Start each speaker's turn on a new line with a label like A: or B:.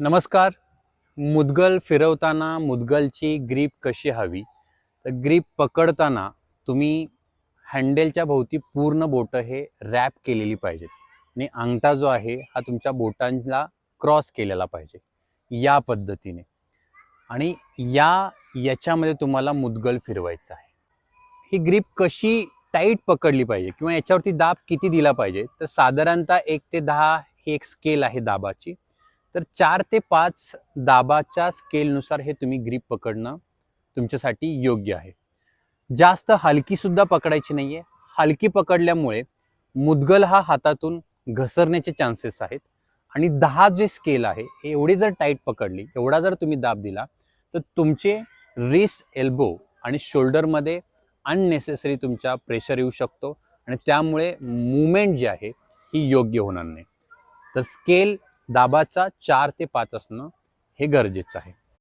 A: नमस्कार. मुदगल फिरवताना मुदगलची ग्रीप कशी हवी? तर ग्रीप पकडताना तुम्ही हँडेलच्या भोवती पूर्ण बोटं हे रॅप केलेली पाहिजेत. आणि अंगठा जो आहे हा तुमच्या बोटांना क्रॉस केलेला पाहिजे. या पद्धतीने. आणि या याच्यामध्ये तुम्हाला मुदगल फिरवायचा आहे. ही ग्रीप कशी टाईट पकडली पाहिजे किंवा याच्यावरती दाब किती दिला पाहिजे? तर साधारणतः एक ते दहा ही एक स्केल आहे दाबाची. तर चार ते पाच दाबाच्या स्केलनुसार हे तुम्ही ग्रीप पकडणं तुमच्यासाठी योग्य आहे. जास्त हलकीसुद्धा पकडायची नाही आहे हलकी पकडल्यामुळे मुदगल हा हातातून घसरण्याचे चान्सेस आहेत. आणि दहा जे स्केल आहे हे एवढी जर टाईट पकडली एवढा जर तुम्ही दाब दिला तर तुमचे रिस्ट एल्बो आणि शोल्डरमध्ये अननेसेसरी तुमच्या प्रेशर येऊ शकतो. आणि त्यामुळे मुवमेंट जी आहे ही योग्य होणार नाही. तर स्केल दाबाचा चार ते पाच असणं हे गरजेचं आहे.